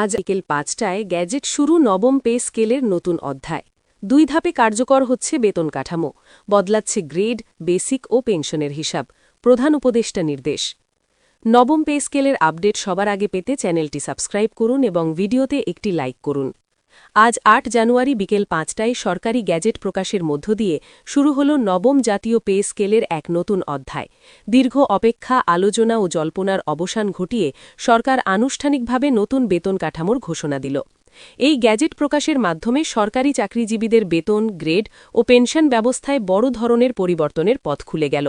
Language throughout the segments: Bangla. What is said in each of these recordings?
আজ বিকেল পাঁচটায় গ্যাজেট শুরু নবম পে স্কেলের নতুন অধ্যায়। দুই ধাপে কার্যকর হচ্ছে বেতন কাঠামো, বদলাচ্ছে গ্রেড, বেসিক ও পেনশনের হিসাব, প্রধান উপদেষ্টা নির্দেশ। নবম পে স্কেলের আপডেট সবার আগে পেতে চ্যানেলটি সাবস্ক্রাইব করুন এবং ভিডিওতে একটি লাইক করুন। আজ আট জানুয়ারি বিকেল পাঁচটায় সরকারি গ্যাজেট প্রকাশের মধ্য দিয়ে শুরু হল নবম জাতীয় পে স্কেলের এক নতুন অধ্যায়। দীর্ঘ অপেক্ষা, আলোচনা ও জল্পনার অবসান ঘটিয়ে সরকার আনুষ্ঠানিকভাবে নতুন বেতন কাঠামোর ঘোষণা দিল। এই গ্যাজেট প্রকাশের মাধ্যমে সরকারি চাকরিজীবীদের বেতন, গ্রেড ও পেনশন ব্যবস্থায় বড় ধরনের পরিবর্তনের পথ খুলে গেল।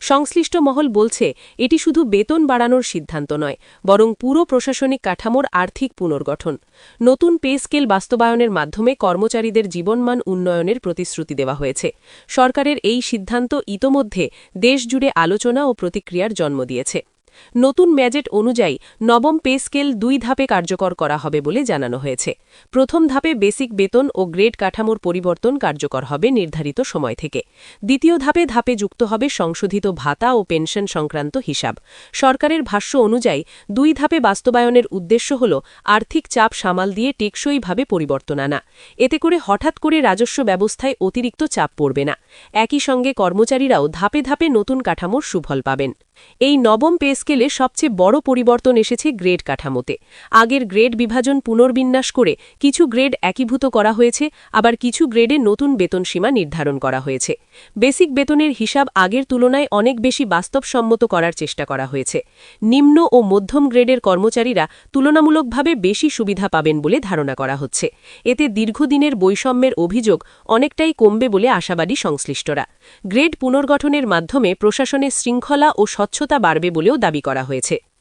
সংশ্লিষ্ট মহল বলছে, এটি শুধু বেতন বাড়ানোর সিদ্ধান্ত নয়, বরং পুরো প্রশাসনিক কাঠামোর আর্থিক পুনর্গঠন। নতুন পে স্কেল বাস্তবায়নের মাধ্যমে কর্মচারীদের জীবনমান উন্নয়নের প্রতিশ্রুতি দেওয়া হয়েছে। সরকারের এই সিদ্ধান্ত ইতোমধ্যে দেশজুড়ে আলোচনা ও প্রতিক্রিয়ার জন্ম দিয়েছে। নতুন ম্যাজেট অনুযায়ী নবম পে স্কেল দুই ধাপে কার্যকর করা হবে বলে জানানো হয়েছে। প্রথম ধাপে বেসিক বেতন ও গ্রেড কাঠামোর পরিবর্তন কার্যকর হবে নির্ধারিত সময় থেকে। দ্বিতীয় ধাপে ধাপে যুক্ত হবে সংশোধিত ভাতা ও পেনশন সংক্রান্ত হিসাব। সরকারের ভাষ্য অনুযায়ী দুই ধাপে বাস্তবায়নের উদ্দেশ্য হল আর্থিক চাপ সামাল দিয়ে টেকসইভাবে পরিবর্তন আনা। এতে করে হঠাৎ করে রাজস্ব ব্যবস্থায় অতিরিক্ত চাপ পড়বে না। একই সঙ্গে কর্মচারীরাও ধাপে ধাপে নতুন কাঠামোর সুফল পাবেন। এই নবম পে স্কেলে সবচেয়ে বড় পরিবর্তন এসেছে গ্রেড কাঠামোতে। আগের গ্রেড বিভাজন পুনর্বিন্যাস করে কিছু গ্রেড একীভূত করা হয়েছে, আবার কিছু গ্রেডে নতুন বেতন সীমা নির্ধারণ করা হয়েছে। বেসিক বেতনের হিসাব আগের তুলনায় অনেক বেশি বাস্তবসম্মত করার চেষ্টা করা হয়েছে। নিম্ন ও মধ্যম গ্রেডের কর্মচারীরা তুলনামূলকভাবে বেশি সুবিধা পাবেন বলে ধারণা করা হচ্ছে। এতে দীর্ঘদিনের বৈষম্যের অভিযোগ অনেকটাই কমবে বলে আশাবাদী সংশ্লিষ্টরা। গ্রেড পুনর্গঠনের মাধ্যমে প্রশাসনের শৃঙ্খলা ও স্বচ্ছতা বাড়বে বলেও দাবি করা হয়েছে।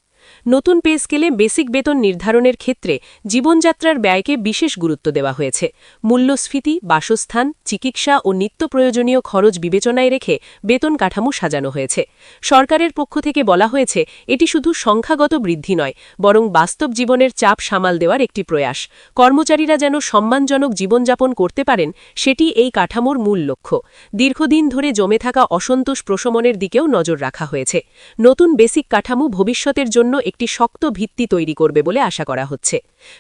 নতুন পে স্কেলে বেসিক বেতন নির্ধারণের ক্ষেত্রে জীবনযাত্রার ব্যয়কে বিশেষ গুরুত্ব দেওয়া হয়েছে। মূল্যস্ফীতি, বাসস্থান, চিকিৎসা ও নিত্য প্রয়োজনীয় খরচ বিবেচনায় রেখে বেতন কাঠামো সাজানো হয়েছে। সরকারের পক্ষ থেকে বলা হয়েছে, এটি শুধু সংখ্যাগত বৃদ্ধি নয়, বরং বাস্তব জীবনের চাপ সামাল দেওয়ার একটি প্রয়াস। কর্মচারীরা যেন সম্মানজনক জীবনযাপন করতে পারেন, সেটি এই কাঠামোর মূল লক্ষ্য। দীর্ঘদিন ধরে জমে থাকা অসন্তোষ প্রশমনের দিকেও নজর রাখা হয়েছে। নতুন বেসিক কাঠামো ভবিষ্যতের জন্য একটি শক্ত ভিত্তি তৈরি করবে বলে আশা করা হচ্ছে।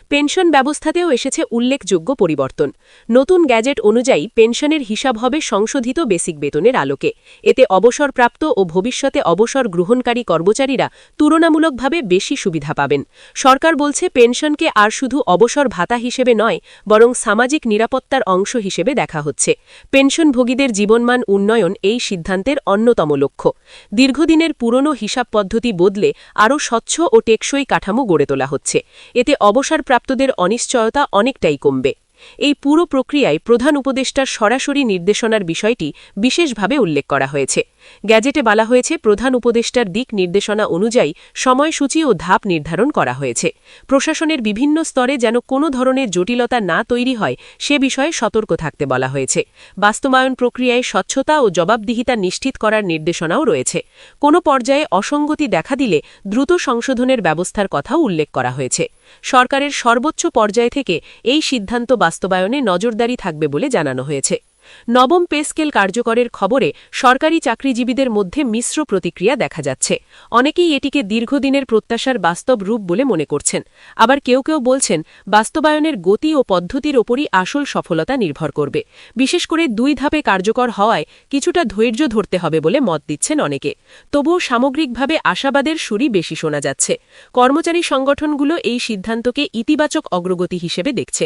পেনশন ব্যবস্থাতেও এসেছে উল্লেখযোগ্য পরিবর্তন। নতুন গ্যাজেট অনুযায়ী পেনশনের হিসাব হবে সংশোধিত বেসিক বেতনের আলোকে। এতে অবসরপ্রাপ্ত ও ভবিষ্যতে অবসর গ্রহণকারী কর্মচারীরা তুলনামূলকভাবে বেশি সুবিধা পাবেন। সরকার বলছে, পেনশনকে আর শুধু অবসর ভাতা হিসেবে নয়, বরং সামাজিক নিরাপত্তার অংশ হিসেবে দেখা হচ্ছে। পেনশনভোগীদের জীবনমান উন্নয়ন এই সিদ্ধান্তের অন্যতম লক্ষ্য। দীর্ঘদিনের পুরনো হিসাব পদ্ধতি বদলে আরও স্বচ্ছ ও টেকসই কাঠামো গড়ে তোলা হচ্ছে। এতে অবসরপ্রাপ্তদের অনিশ্চয়তা অনেকটাই কমবে। এই পুরো প্রক্রিয়ায় প্রধান উপদেষ্টার সরাসরি নির্দেশনার বিষয়টি বিশেষভাবে উল্লেখ করা হয়েছে। গ্যাজেটে বলা হয়েছে, প্রধান উপদেষ্টার দিক নির্দেশনা অনুযায়ী সময়সূচি ও ধাপ নির্ধারণ করা হয়েছে। প্রশাসনের বিভিন্ন স্তরে যেন কোনো ধরনের জটিলতা না তৈরি হয়, সে বিষয়ে সতর্ক থাকতে বলা হয়েছে। বাস্তবায়ন প্রক্রিয়ায় স্বচ্ছতা ও জবাবদিহিতা নিশ্চিত করার নির্দেশনাও রয়েছে। কোনো পর্যায়ে অসঙ্গতি দেখা দিলে দ্রুত সংশোধনের ব্যবস্থার কথাও উল্লেখ করা হয়েছে। সরকারের সর্বোচ্চ পর্যায় থেকে এই সিদ্ধান্ত বাস্তবায়নে নজরদারি থাকবে বলে জানানো হয়েছে। নবম পে স্কেল কার্যকরের খবরে সরকারি চাকরিজীবীদের মধ্যে মিশ্র প্রতিক্রিয়া দেখা যাচ্ছে। অনেকেই এটিকে দীর্ঘদিনের প্রত্যাশার বাস্তব রূপ বলে মনে করছেন। আবার কেউ কেউ বলছেন, বাস্তবায়নের গতি ও পদ্ধতির ওপরই আসল সফলতা নির্ভর করবে। বিশেষ করে দুই ধাপে কার্যকর হওয়ায় কিছুটা ধৈর্য ধরতে হবে বলে মত দিচ্ছেন অনেকে। তবুও সামগ্রিকভাবে আশাবাদের সুরই বেশি শোনা যাচ্ছে। কর্মচারী সংগঠনগুলো এই সিদ্ধান্তকে ইতিবাচক অগ্রগতি হিসেবে দেখছে।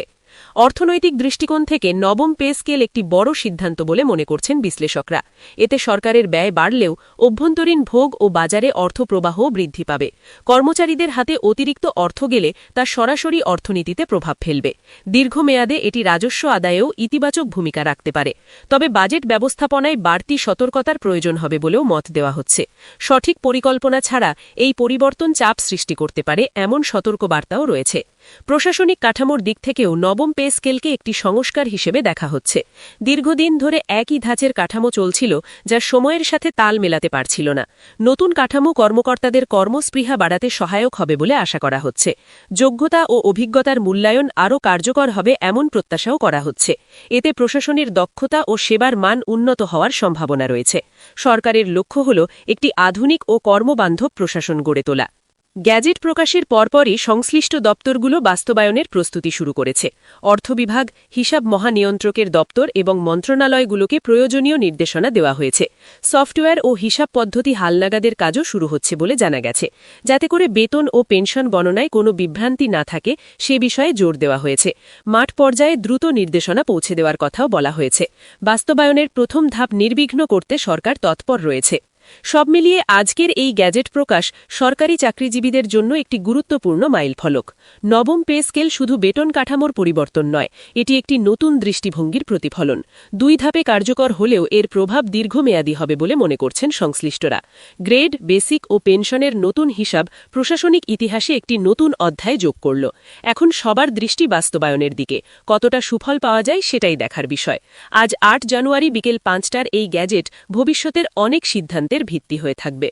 অর্থনৈতিক দৃষ্টিকোণ থেকে নবম পে স্কেল একটি বড় সিদ্ধান্ত বলে মনে করছেন বিশ্লেষকরা। এতে সরকারের ব্যয় বাড়লেও অভ্যন্তরীণ ভোগ ও বাজারে অর্থপ্রবাহও বৃদ্ধি পাবে। কর্মচারীদের হাতে অতিরিক্ত অর্থ গেলে তা সরাসরি অর্থনীতিতে প্রভাব ফেলবে। দীর্ঘমেয়াদে এটি রাজস্ব আদায়েও ইতিবাচক ভূমিকা রাখতে পারে। তবে বাজেট ব্যবস্থাপনায় বাড়তি সতর্কতার প্রয়োজন হবে বলেও মত দেওয়া হচ্ছে। সঠিক পরিকল্পনা ছাড়া এই পরিবর্তন চাপ সৃষ্টি করতে পারে এমন সতর্কবার্তাও রয়েছে। প্রশাসনিক কাঠামোর দিক থেকেও নবম পে স্কেলকে একটি সংস্কার হিসেবে দেখা হচ্ছে। দীর্ঘদিন ধরে একই ধাঁচের কাঠামো চলছিল, যা সময়ের সাথে তাল মেলাতে পারছিল না। নতুন কাঠামো কর্মকর্তাদের কর্মস্পৃহা বাড়াতে সহায়ক হবে বলে আশা করা হচ্ছে। যোগ্যতা ও অভিজ্ঞতার মূল্যায়ন আরও কার্যকর হবে এমন প্রত্যাশাও করা হচ্ছে। এতে প্রশাসনের দক্ষতা ও সেবার মান উন্নত হওয়ার সম্ভাবনা রয়েছে। সরকারের লক্ষ্য হল একটি আধুনিক ও কর্মবান্ধব প্রশাসন গড়ে তোলা। গ্যাজেট প্রকাশের পরপরই সংশ্লিষ্ট দপ্তরগুলো বাস্তবায়নের প্রস্তুতি শুরু করেছে। অর্থ বিভাগ, হিসাব মহানিয়ন্ত্রকের দপ্তর এবং মন্ত্রণালয়গুলোকে প্রয়োজনীয় নির্দেশনা দেওয়া হয়েছে। সফটওয়্যার ও হিসাব পদ্ধতি হালনাগাদের কাজও শুরু হচ্ছে বলে জানা গেছে। যাতে করে বেতন ও পেনশন গণনায় কোনো বিভ্রান্তি না থাকে, সে বিষয়ে জোর দেওয়া হয়েছে। মাঠ পর্যায়ে দ্রুত নির্দেশনা পৌঁছে দেওয়ার কথাও বলা হয়েছে। বাস্তবায়নের প্রথম ধাপ নির্বিঘ্ন করতে সরকার তৎপর রয়েছে। সব মিলিয়ে আজকের এই গ্যাজেট প্রকাশ সরকারি চাকরিজীবীদের জন্য একটি গুরুত্বপূর্ণ মাইলফলক নবম পে স্কেল শুধু বেতন কাঠামোর পরিবর্তন নয়, এটি একটি নতুন দৃষ্টিভঙ্গির প্রতিফলন। দুই ধাপে কার্যকর হলেও এর প্রভাব দীর্ঘমেয়াদী হবে বলে মনে করছেন সংশ্লিষ্টরা। গ্রেড, বেসিক ও পেনশনের নতুন হিসাব প্রশাসনিক ইতিহাসে একটি নতুন অধ্যায় যোগ করল। এখন সবার দৃষ্টি বাস্তবায়নের দিকে। কতটা সুফল পাওয়া যায় সেটাই দেখার বিষয়। আজ আট জানুয়ারি বিকেল পাঁচটার এই গ্যাজেট ভবিষ্যতের অনেক ভিত্তি হয়ে থাকবে।